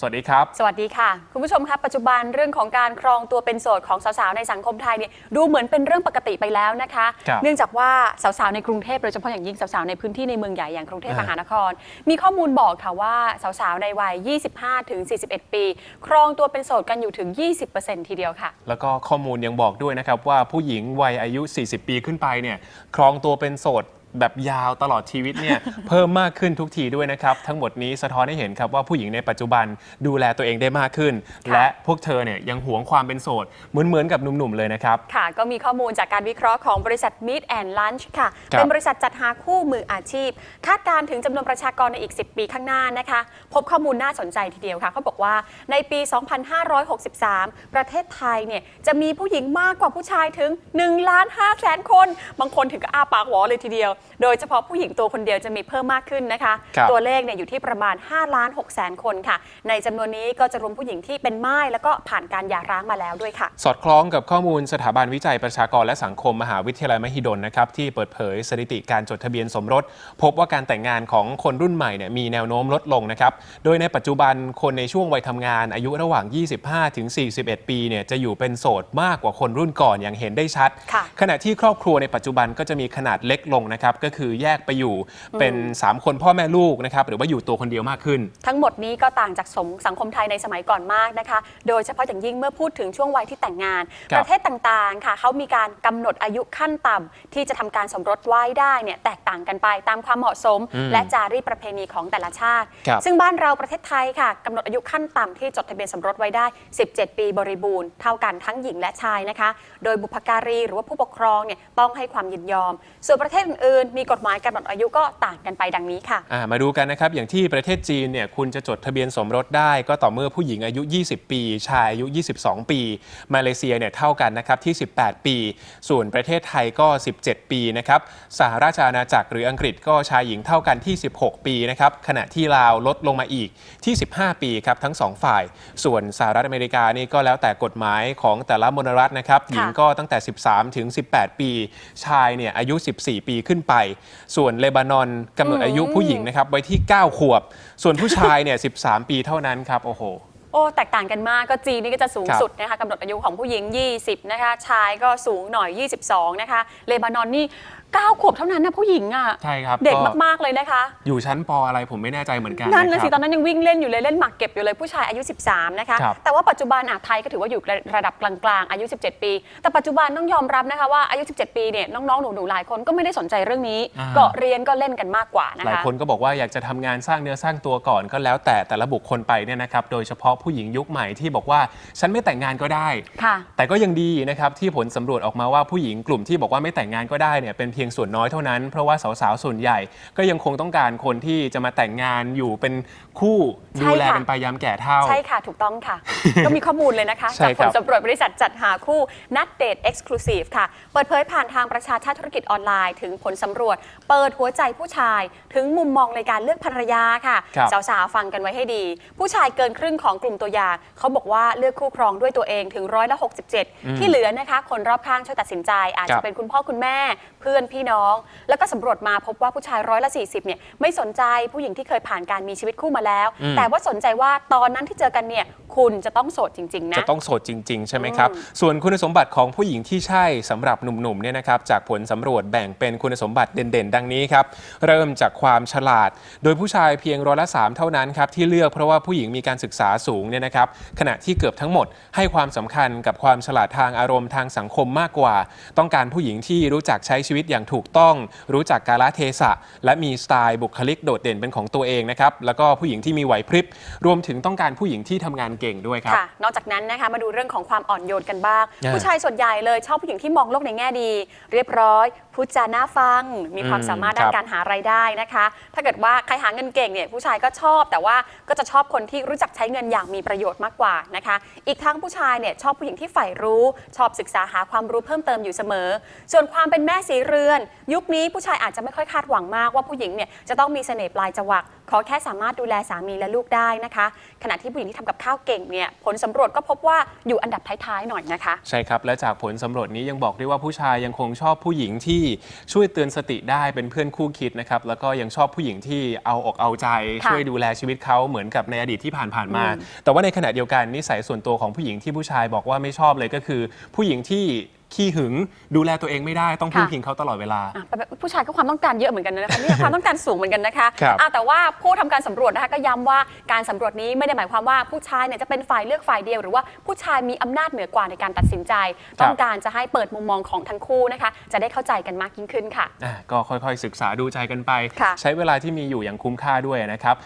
สวัสดีครับ สวัสดีค่ะ คุณผู้ชมครับปัจจุบันเรื่องของการครองตัวเป็นโสดของสาวๆในสังคมไทยเนี่ยดูเหมือนเป็นเรื่องปกติไปแล้วนะคะครับเนื่องจากว่าสาวๆในกรุงเทพโดยเฉพาะอย่างยิ่งสาวๆในพื้นที่ในเมืองใหญ่อย่างกรุงเทพอ่ามมหานคร มีข้อมูลบอกค่ะว่าสาวๆในวัย 25ถึง41 ปี ครองตัวเป็นโสดกันอยู่ถึง 20%ทีเดียวค่ะ แล้วก็ข้อมูลยังบอกด้วยนะครับว่าผู้หญิงวัยอายุ 40 ปีขึ้นไปเนี่ยครองตัวเป็นโสด แบบยาวตลอดชีวิตเนี่ย เพิ่มมากขึ้นทุกทีด้วยนะครับ ทั้งหมดนี้สะท้อนให้เห็นครับว่าผู้หญิงในปัจจุบันดูแลตัวเองได้มากขึ้นค่ะและพวกเธอเนี่ยยังหวงความเป็นโสด เหมือนเหมือนๆกับหนุ่มๆเลยนะครับ ค่ะ ก็มีข้อมูลจากการวิเคราะห์ของบริษัท Meet and Lunch ค่ะ ครับ เป็นบริษัทจัดหาคู่มืออาชีพ คาดการณ์ถึงจำนวนประชากรในอีก 10 ปีข้างหน้านะคะ พบข้อมูลน่าสนใจทีเดียวค่ะเขาบอกว่าในปี 2563 ประเทศไทยเนี่ยจะมีผู้หญิงมากกว่าผู้ชายถึง1ล้าน5แสนคน บางคนถึงกับอ้าปากหวอเลยทีเดียวโดยเฉพาะผู้หญิงตัวคนเดียวจะมีเพิ่มมากขึ้นนะคะ ครับ ตัวเลขเนี่ยอยู่ที่ประมาณ5ล้าน6แสนคนค่ะ ในจำนวนนี้ก็จะรวมผู้หญิงที่เป็นม่ายแล้วก็ผ่านการหย่าร้างมาแล้วด้วยค่ะ สอดคล้องกับข้อมูลสถาบันวิจัยประชากรและสังคมมหาวิทยาลัยมหิดลนะครับที่เปิดเผยสถิติการจดทะเบียนสมรส พบว่าการแต่งงานของคนรุ่นใหม่เนี่ยมีแนวโน้มลดลงนะครับโดยในปัจจุบันคนในช่วงวัยทำงานอายุระหว่าง 25 ถึง 41 ปีเนี่ยจะอยู่เป็นโสดมากกว่าคนรุ่นก่อนอย่างเห็นได้ชัด ค่ะ ขณะที่ครอบครัวในปัจจุบันก็จะมีขนาดเล็กลงนะครับก็คือแยกไปอยู่เป็น 3 คนพ่อแม่ลูกนะครับหรือว่าอยู่ตัวคนเดียวมากขึ้น ทั้งหมดนี้ก็ต่างจากสมสังคมไทยในสมัยก่อนมากนะคะ โดยเฉพาะอย่างยิ่งเมื่อพูดถึงช่วงวัยที่แต่งงาน ครับ ประเทศต่างๆค่ะเขามีการกำหนดอายุขั้นต่ำที่จะทำการสมรสไว้ได้เนี่ยแตกต่างกันไปตามความเหมาะสม อืมและจารีตประเพณีของแต่ละชาติ ครับ ซึ่งบ้านเราประเทศไทยค่ะกำหนดอายุขั้นต่ำที่จดทะเบียนสมรสไว้ได้ 17 ปีบริบูรณ์เท่ากันทั้งหญิงและชายนะคะ โดยบุพการีหรือว่าผู้ปกครองเนี่ยต้องให้ความยินยอม ส่วนประเทศอื่นๆมีกฎหมายกำหนดอายุก็ต่างกันไปดังนี้ค่ะ อ่ามาดูกันนะครับ อย่างที่ประเทศจีนเนี่ยคุณจะจดทะเบียนสมรสได้ ก็ต่อเมื่อผู้หญิงอายุ 20 ปี ชายอายุ 22 ปี มาเลเซียเนี่ยเท่ากันนะครับที่ 18 ปี ส่วนประเทศไทยก็ 17 ปีนะครับสหราชอาณาจักรหรืออังกฤษก็ชายหญิงเท่ากันที่ 16 ปีนะครับขณะที่ลาวลดลงมาอีกที่ 15 ปีครับทั้งสองฝ่าย ส่วนสหรัฐอเมริกานี่ก็แล้วแต่กฎหมายของแต่ละมณรัฐนะครับหญิงก็ตั้งแต่ 13 ถึง 18 ปี ชายเนี่ยอายุ 14 ปีขึ้นไปส่วนเลบานอนกำหนดอายุผู้หญิงนะครับไว้ที่ 9 ขวบ ส่วนผู้ชายเนี่ย 13 ปีเท่านั้นครับ โอ้โห โอ้แตกต่างกันมากก็จีนนี่ก็จะสูงครับสุดนะคะกำหนดอายุของผู้หญิง 20 นะคะ ชายก็สูงหน่อย 22 นะคะเลบานอนนี่ 9ขวบเท่านั้นนะผู้หญิงอะ ใช่ครับเด็กก็มาก ๆ เลยนะคะ อยู่ชั้นปอะไรผมไม่แน่ใจเหมือนกันนั่นนะนะคสิรับตอนนั้นยังวิ่งเล่นอยู่เลยเล่นหมากเก็บอยู่เลยผู้ชายอายุ 13 นะคะครับแต่ว่าปัจจุบันอะไทยก็ถือว่าอยู่ระดับกลางๆ อายุ 17 ปี แต่ปัจจุบันต้องยอมรับนะคะว่าอายุ 17 ปีเนี่ยน้องๆหนูๆหลายคนก็ไม่ได้สนใจเรื่องนี้อ่าก็เรียนก็เล่นกันมากกว่านะหลายคะคนก็บอกว่าอยากจะทำงานสร้างเนื้อสร้างตัวก่อนก็แล้วแต่แต่ละบุคคลไปเนี่ยนะครับโดยเฉพาะผู้หญิงยุคใหม่ที่บอกว่าฉันไม่แต่งงานก็ได้ค่ะแต่ก็ยังดีนะครับที่ผลสำรวจออกมาว่าผู้หญิงกลุ่มที่บอกว่าไม่แต่งงานก็ได้เนี่ยเป็นเพียงส่วนน้อยเท่านั้น เพราะว่าสาวๆ ส่วนใหญ่ ก็ยังคงต้องการคนที่จะมาแต่งงานอยู่เป็นคู่ใช่ดูแลค่ะกันไปยามแก่เท่า ใช่ค่ะ ถูกต้องค่ะ ก็มีข้อมูลเลยนะคะใช่จากคผรัลบสำรวจบริษัทจัดหาคู่นัดเดทเอ็กซ์คลูซีฟค่ะ เปิดเผยผ่านทางประชาชาติธุรกิจออนไลน์ ถึงผลสำรวจ เปิดหัวใจผู้ชาย ถึงมุมมองในการเลือกภรรยาค่ะครับสาวๆ ฟังกันไว้ให้ดี ผู้ชายเกินครึ่งของกลุ่มตัวอย่างเขาบอกว่าเลือกคู่ครองด้วยตัวเองถึงร้อยละ67 ที่เหลือนะคะ คนรอบข้างช่วยตัดสินใจ อาจครัจะบเป็นคุณพ่อคุณแม่เพื่อนพี่น้อง แล้วก็สำรวจมาพบว่าผู้ชายร้อยละ 40เนี่ยไม่สนใจผู้หญิงที่เคยผ่านการมีชีวิตคู่มาแล้ว อืม แต่ว่าสนใจว่าตอนนั้นที่เจอกันเนี่ยคุณจะต้องโสดจริง ๆ นะ จะต้องโสดจริง ๆ ใช่ไหมครับอืมส่วนคุณสมบัติของผู้หญิงที่ใช่สำหรับหนุ่มๆเนี่ยนะครับจากผลสำรวจแบ่งเป็นคุณสมบัติเด่นๆ ดังนี้ครับ เริ่มจากความฉลาด โดยผู้ชายเพียงร้อยละสามเท่านั้นครับที่เลือกเพราะว่าผู้หญิงมีการศึกษาสูงเนี่ยนะครับขณะที่เกือบทั้งหมดให้ความสำคัญกับความฉลาดทางอารมณ์ทางสังคมมากกว่า ต้องการผู้หญิงที่รู้จักใช้ชีวิตอย่างถูกต้อง รู้จักกาลเทศะ และมีสไตล์บุคลิกโดดเด่นเป็นของตัวเองนะครับแล้วก็ผู้หญิงที่มีไหวพริบ รวมถึงต้องการผู้หญิงที่ทำงานเก่งด้วยครับค่ะนอกจากนั้นนะคะมาดูเรื่องของความอ่อนโยนกันบ้างอ่าผู้ชายส่วนใหญ่เลยชอบผู้หญิงที่มองโลกในแง่ดี เรียบร้อยพูดจาน่าฟัง มีความอืมสามารถครัด้านบการหารายได้นะคะ ถ้าเกิดว่าใครหาเงินเก่งเนี่ยผู้ชายก็ชอบ แต่ว่าก็จะชอบคนที่รู้จักใช้เงินอย่างมีประโยชน์มากกว่านะคะ อีกทั้งผู้ชายเนี่ยชอบผู้หญิงที่ใฝ่รู้ ชอบศึกษาหาความรู้เพิ่มเติมอยู่เสมอ ส่วนความเป็นแม่สีเรือนยุคนี้ผู้ชายอาจจะไม่ค่อยคาดหวังมากว่าผู้หญิงเนี่ยจะต้องมีเสน่ห์ปลายจวักขอแค่สามารถดูแลสามีและลูกได้นะคะ ขณะที่ผู้หญิงที่ทำกับข้าวเก่งเนี่ยผลสำรวจก็พบว่าอยู่อันดับท้ายๆหน่อยนะคะ ใช่ครับ และจากผลสำรวจนี้ยังบอกด้วยว่าผู้ชายยังคงชอบผู้หญิงที่ช่วยเตือนสติได้เป็นเพื่อนคู่คิดนะครับแล้วก็ยังชอบผู้หญิงที่เอาอกเอาใจ ค่ะช่วยดูแลชีวิตเขาเหมือนกับในอดีตที่ผ่านๆมา แต่ว่าในขณะเดียวกันนิสัยส่วนตัวของผู้หญิงที่ผู้ชายบอกว่าไม่ชอบเลยก็คือ ผู้หญิงที่ ขี้หึง ดูแลตัวเองไม่ได้ต้องพึ่งค่ะพิงเขาตลอดเวลา อะแต่ผู้ชายก็ความต้องการเยอะเหมือนกันนะคะเนี่ยความต้องการสูงเหมือนกันนะคะครับอะแต่ว่าผู้ทำการสำรวจนะคะก็ย้ำว่าการสำรวจนี้ไม่ได้หมายความว่าผู้ชายเนี่ยจะเป็นฝ่ายเลือกฝ่ายเดียว หรือว่าผู้ชายมีอำนาจเหนือกว่าในการตัดสินใจต้องการจะให้เปิดมุมมองของทั้งคู่นะคะ จะได้เข้าใจกันมากยิ่งขึ้นค่ะ อะก็ค่อยๆ ศึกษาดูใจกันไป ค่ะ ใช้เวลาที่มีอยู่อย่างคุ้มค่าด้วยนะครับ